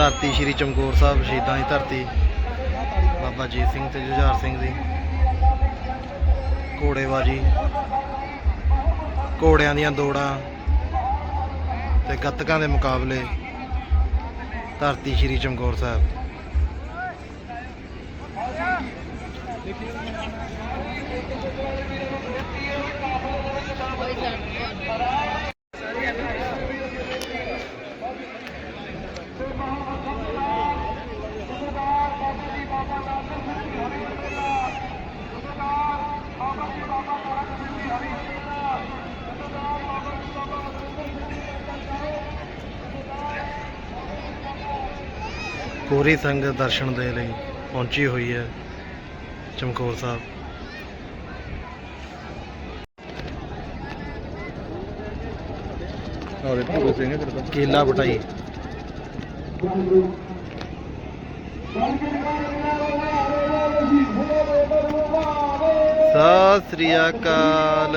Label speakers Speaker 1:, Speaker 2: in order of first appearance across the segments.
Speaker 1: ਧਰਤੀ ਸ਼੍ਰੀ ਚਮਕੌਰ ਸਾਹਿਬ ਸ਼ਹੀਦਾਂ ਦੀ ਧਰਤੀ, ਬਾਬਾ ਜੀਤ ਸਿੰਘ ਤੇ ਜੁਝਾਰ ਸਿੰਘ ਦੀ, ਘੋੜੇਬਾਜੀ, ਘੋੜਿਆਂ ਦੀਆਂ ਦੌੜਾਂ ਤੇ ਗੱਤਕਾਂ ਦੇ ਮੁਕਾਬਲੇ ਧਰਤੀ ਸ਼੍ਰੀ ਚਮਕੌਰ ਸਾਹਿਬ। ਪੂਰੀ ਸੰਗਤ ਦਰਸ਼ਨ ਦੇ ਲਈ ਪਹੁੰਚੀ ਹੋਈ ਹੈ ਚਮਕੌਰ ਸਾਹਿਬ
Speaker 2: ਔਰ ਭਗਤ ਸਿੰਘ
Speaker 1: ਕੇਲਾ ਬਟਾਈ ਸਤਿ ਸ੍ਰੀ ਅਕਾਲ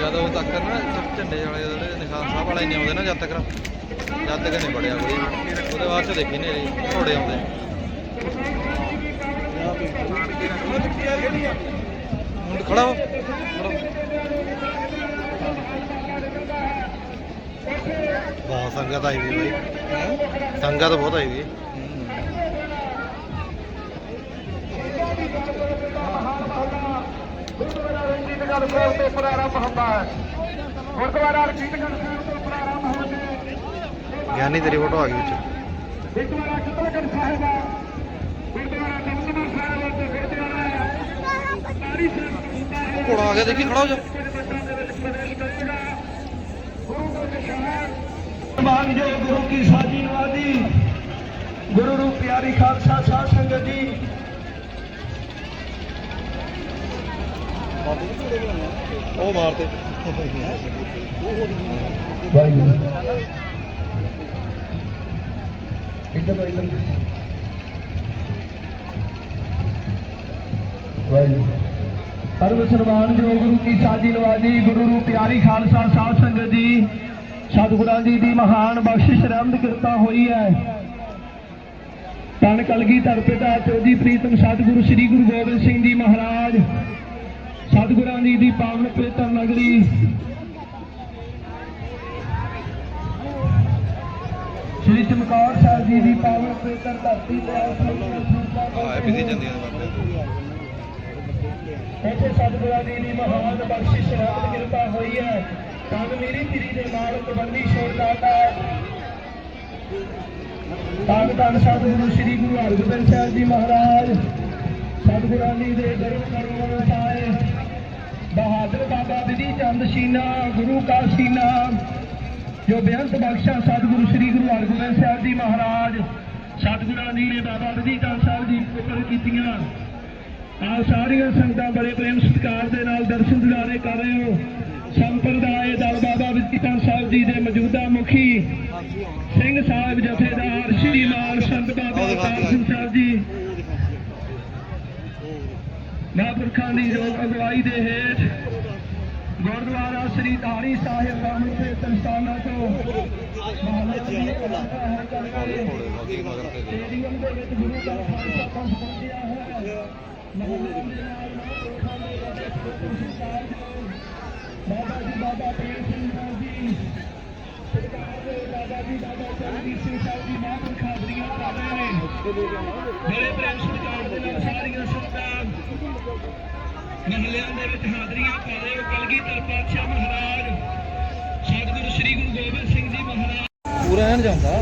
Speaker 2: ਜਦ ਉਹ ਤੱਕ ਨਾ ਝੰਡੇ ਵਾਲੇ ਜਿਹੜੇ ਨਿਸ਼ਾਨ ਸਾਹਿਬ ਵਾਲੇ ਨਹੀਂ ਆਉਂਦੇ ਨਾ ਜਦ ਤੱਕ ਜਦ ਤੱਕ ਨਹੀਂ ਬੜਿਆ ਕੋਈ। ਉਹਦੇ ਬਾਅਦ ਚ ਦੇਖੀ ਨੇ ਘੋੜੇ ਆਉਂਦੇ। ਹੁਣ ਖੜਾ ਹੋ
Speaker 1: ਬਹੁਤ ਸੰਗਤ ਆਈ ਵੀ ਬਾਈ। ਸੰਗਤ ਬਹੁਤ ਆਈ ਵੀ।
Speaker 3: ਗੁਰਦੁਆਰਾ ਰਣਜੀਤਗੜ੍ਹ ਸਾਹਿਬ ਤੋਂ ਪ੍ਰਾਰੰਭ ਹੋ। ਕੇ
Speaker 1: ਗਿਆਨੀ ਤੇਰੀ ਫੋਟੋ ਆ ਗਈ ਵਿੱਚ।
Speaker 3: ਗੁਰਦੁਆਰਾ ਕਿਤਲਗੜ੍ਹ ਸਾਹਿਬ ਆ ਗੁਰਦੁਆਰਾ ਦਮਦਮਾ ਸਾਹਿਬ ਤੇ ਗੁਰਦੁਆਰਾ ਤਾਰੀ ਸਾਹਿਬ ਹੁੰਦਾ ਹੈ।
Speaker 2: ਘੋੜਾ ਆ ਗਿਆ ਦੇਖੀ ਖੜਾ ਹੋ ਜਾ।
Speaker 3: ਮਾਨ ਜੋ ਗੁਰੂ ਕੀ ਸਾਜੀ ਨਵਾਜੀ ਗੁਰੂ ਰੂਪ ਪਿਆਰੀ ਖਾਲਸਾ ਸਾਧ ਸੰਗਤ ਜੀ।
Speaker 2: ਉਹ ਮਾਰਤੇ
Speaker 3: ਇੱਧਰ ਇੱਧਰ ਸਰਬ ਸਨਮਾਨ ਜੋ ਗੁਰੂ ਕੀ ਸਾਜੀ ਨਵਾਜੀ ਗੁਰੂ ਰੂਪ ਪਿਆਰੀ ਖਾਲਸਾ ਸਾਧ ਸੰਗਤ ਜੀ ਸਤਿਗੁਰਾਂ ਜੀ ਦੀ ਮਹਾਨ ਬਖਸ਼ਿਸ਼ ਰਹਿਮਤ ਕਿਰਪਾ ਹੋਈ ਹੈ ਤਨ ਕਲਗੀ ਧਰ ਪਿਤਾ ਚੋਦੀ ਪ੍ਰੀਤਮ ਸਤਿਗੁਰੂ ਸ੍ਰੀ ਗੁਰੂ ਗੋਬਿੰਦ ਸਿੰਘ ਜੀ ਮਹਾਰਾਜ। ਸਤਿਗੁਰਾਂ ਜੀ ਦੀ ਪਾਵਨ ਪਵਿੱਤਰ ਨਗਰੀ। ਸ੍ਰੀ ਚਮਕੌਰ ਸਾਹਿਬ ਜੀ ਦੀ ਪਾਵਨ ਪਵਿੱਤਰ ਧਰਤੀ ਤੇ
Speaker 2: ਆਏ ਵੀ ਦੀ ਜਾਂਦੀਆਂ ਨੇ ਬਾਬੇ।
Speaker 3: ਇੱਥੇ ਸਤਿਗੁਰਾਂ ਜੀ ਦੀ ਮਹਾਨ ਬਖਸ਼ਿਸ਼ ਰਹਿਮਤ ਕਿਰਪਾ ਹੋਈ ਹੈ। ਤਨ ਮੇਰੀ ਤੇਰੀ ਦੇ ਮਾਲਕ ਬੰਦੀ ਛੋੜ ਦਾਤਾ ਤਨ ਤਨ ਸਤਿਗੁਰੂ ਸ੍ਰੀ ਗੁਰੂ ਹਰਗੋਬਿੰਦ ਸਾਹਿਬ ਜੀ ਮਹਾਰਾਜ। ਸਤਿਗੁਰਾਂ ਜੀ ਦੇ ਦਰਸ਼ਨ ਕਰਨ ਵਸਾਏ ਬਹਾਦਰ ਬਾਬਾ ਵਿਧੀ ਚੰਦ ਸ਼ੀਨਾ ਗੁਰੂ ਕਾ ਸੀਨਾ ਜੋ ਬੇਅੰਤ ਬਖਸ਼ਾ ਸਤਿਗੁਰੂ ਸ੍ਰੀ ਗੁਰੂ ਹਰਗੋਬਿੰਦ ਸਾਹਿਬ ਜੀ ਮਹਾਰਾਜ ਸਤਿਗੁਰਾਂ ਜੀ ਨੇ ਬਾਬਾ ਚੰਦ ਸਾਹਿਬ ਜੀ ਪੁੱਤਰ ਕੀਤੀਆਂ। ਆ ਸਾਰੀਆਂ ਸੰਗਤਾਂ ਬੜੇ ਪ੍ਰੇਮ ਸਤਿਕਾਰ ਦੇ ਨਾਲ ਦਰਸ਼ਨ ਦਿਦਾਰੇ ਕਰ ਰਹੇ ਹੋ। ਸੰਪਰਦਾਇ ਦਲ ਬਾਬਾ ਵਿਧੀਤਾ ਸਾਹਿਬ ਜੀ ਦੇ ਮੌਜੂਦਾ ਮੁਖੀ ਸਿੰਘ ਸਾਹਿਬ ਜਥੇਦਾਰ ਸ਼੍ਰੀ ਮਾਨ ਸੰਤ ਬਾਬਾ ਅਵਤਾਰ ਸਿੰਘ ਸਾਹਿਬ ਜੀ ਮਹਾਂਪੁਰਖਾਂ ਦੀ ਯੋਗ ਅਗਵਾਈ ਦੇ ਹੇਠ ਗੁਰਦੁਆਰਾ ਸ੍ਰੀ ਧਾਰੀ ਸਾਹਿਬ ਰਾਮ ਦੇ ਤੋਂ ਮਹਾਰਾਜ ਜੀ ਦਾ ਸਟੇਡੀਅਮ ਦੇ ਵਿੱਚ ਗੁਰੂ ਦਾ ਖਾਲਸਾ ਪੰਥ ਪਹੁੰਚਿਆ ਹੈ। ਬਾਬਾ ਜੀ, ਬਾਬਾ ਪ੍ਰੇਮ ਸਿੰਘ ਜੀ, ਬਾਬਾ ਜੀ, ਬਾਬਾ ਚਰਨਜੀਤ ਸਿੰਘ ਸਾਹਿਬ ਜੀ ਮਹਾਂਪੁਰਖ ਹਾਜ਼ਰੀਆਂ ਕਰ ਰਹੇ ਨੇ ਬੜੇ ਪ੍ਰੇਮ ਸਤਿਕਾਰ ਦੇ ਸਾਰੀਆਂ ਸੰਗਤਾਂ ਮਹੱਲਿਆਂ ਦੇ ਵਿੱਚ ਹਾਜ਼ਰੀਆਂ ਪਾ ਰਹੇ ਹੋ। ਕਲਗੀਧਰ ਪਾਤਸ਼ਾਹ ਮਹਾਰਾਜ ਸਤਿਗੁਰੂ ਸ੍ਰੀ ਗੁਰੂ ਗੋਬਿੰਦ ਸਿੰਘ ਜੀ ਮਹਾਰਾਜ।
Speaker 2: ਪੂਰਾ ਐਨ ਜਾਂਦਾ।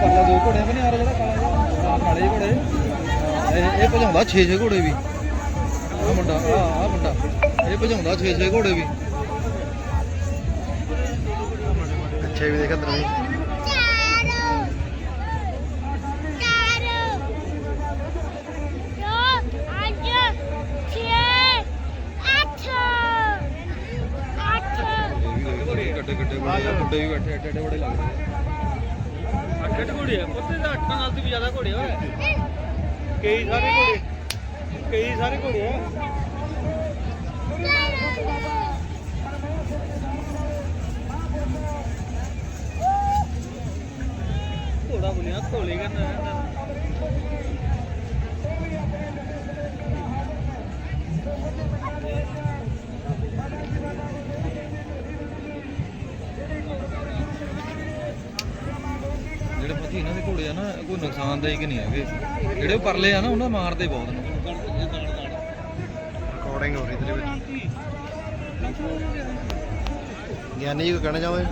Speaker 2: ਪਰਲਾ ਦੋ ਘੋੜੇ ਵੀ ਨਹੀਂ ਆ ਰਿਹਾ ਜਿਹੜਾ ਕਾਲਾ ਜਿਹਾ ਕਾਲੇ ਘੋੜੇ। ਇਹ ਇਹ ਭਜਾਉਂਦਾ 6 6 ਘੋੜੇ ਵੀ। ਆ ਮੁੰਡਾ ਆ ਆ ਮੁੰਡਾ। ਇਹ ਭਜਾਉਂਦਾ 6-6 ਘੋੜੇ ਵੀ।
Speaker 1: ਪਿੱਛੇ ਵੀ ਦੇਖ ਇੱਧਰ ਵੀ
Speaker 2: ਗੱਡੇ ਗੱਡੇ ਬੜੇ ਮੁੰਡੇ ਵੀ ਬੈਠੇ ਐਡੇ ਐਡੇ ਬੜੇ ਲੱਗਦੇ
Speaker 4: ਅੱਠ ਅੱਠ ਘੋੜੇ ਆ? ਉੱਤੇ ਤਾਂ ਅੱਠਾਂ ਨਾਲ ਤੇ ਵੀ ਜ਼ਿਆਦਾ ਘੋੜੇ ਹੋਏ ਕਈ ਸਾਰੇ ਘੋੜੇ। ਕਈ ਸਾਰੇ ਘੋੜੇ ਆ। ਘੋੜਾ ਘੋਲੇ ਕਰਨਾ
Speaker 2: ਪਤੀ ਆ ਨਾ, ਕੋਈ ਨੁਕਸਾਨਦਾਇਕ ਨਹੀਂ ਹੈਗੇ। ਜਿਹੜੇ ਪਰਲੇ ਆ ਨਾ, ਉਹਨਾਂ ਮਾਰਦੇ ਬਹੁਤ ਨੇ।
Speaker 1: ਰਿਕਾਰਡਿੰਗ ਹੋ ਰਹੀ ਤੇਰੇ ਵਿੱਚ। ਗਿਆਨੀ ਜੀ ਕੋ ਕਹਿਣਾ ਚਾਹੋਗੇ?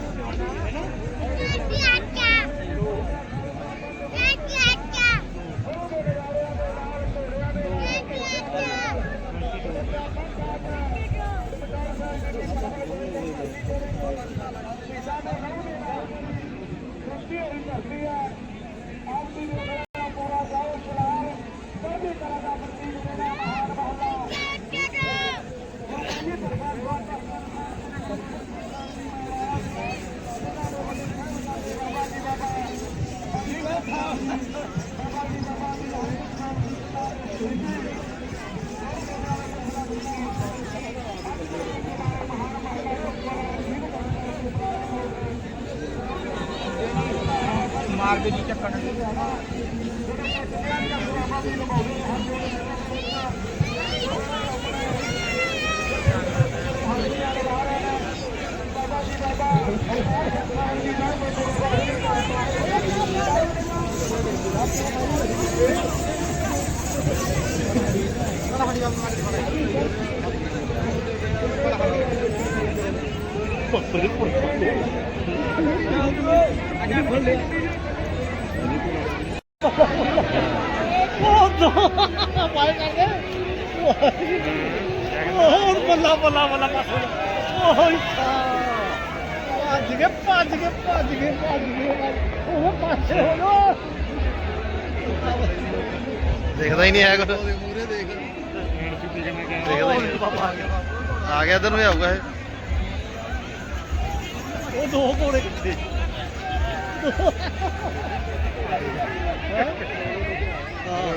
Speaker 4: ਮਾਰ ਦੇ ਜੀ ਚੱਕਣ বলা বলা বলা বলা ਭੱਜ ਗਏ ਭੱਜ ਗਏ ਭੱਜ ਗਏ ਭੱਜ ਗਏ। ਉਹ ਪਾਸੇ ਹੋ ਲੋ।
Speaker 1: ਦਿਖਦਾ ਹੀ ਨਹੀਂ ਹੈ ਕੁਝ
Speaker 2: ਮੂਰੇ ਦੇਖ।
Speaker 1: ਦਿਖਦਾ ਹੀ ਨਹੀਂ। ਆ ਗਿਆ। ਇੱਧਰ ਨੂੰ ਹੀ ਆਊਗਾ ਇਹ।
Speaker 4: ਉਹ ਦੋ ਘੋੜੇ ਕਿੱਥੇ? ਹੈਂ? ਹਾਂ।